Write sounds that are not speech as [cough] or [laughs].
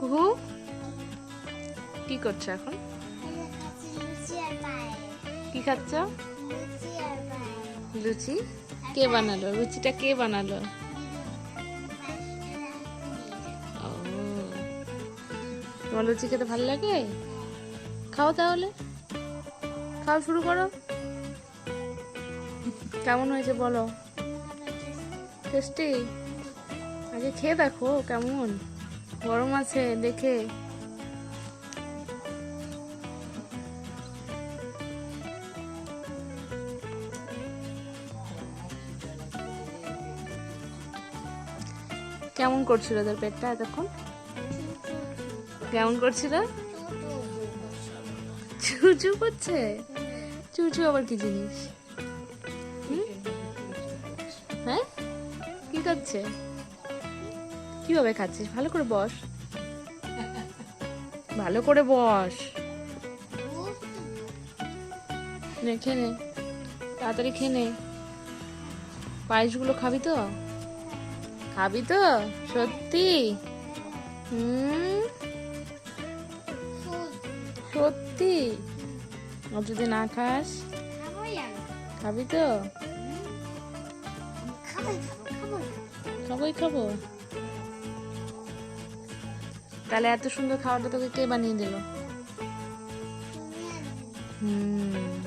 কুহু। কি করছ এখন? কি খাচ্ছ? লুচি। কে বানালো? লুচিটা কে বানালো? তোমার লুচি খেতে ভালো লাগে? খাও তাহলে। খাওয়া শুরু করো। কেমন হয়েছে বলো? টেস্টি? আগে খেয়ে দেখো, কেমন? গরম আছে, দেখে। কেমন করছিল তোর পেটটা এতক্ষণ? কেমন করছিল? চুচু করছে? চুচু আবার কি জিনিস? হ্যাঁ? কি করছে? কীভাবে খাচ্ছিস? ভালো করে বস। [laughs] ভালো করে বস। নে খেয়ে নে। তাড়াতাড়ি খেয়ে নে। পায়েসগুলো খাবি তো? খাবি তো? সত্যি? হুম? সত্যি? আর যদি না খাস? খাবি তো? খাবোই খাব তাহলে এত সুন্দর খাবারটা তোকে কে বানিয়ে দিল? হুম।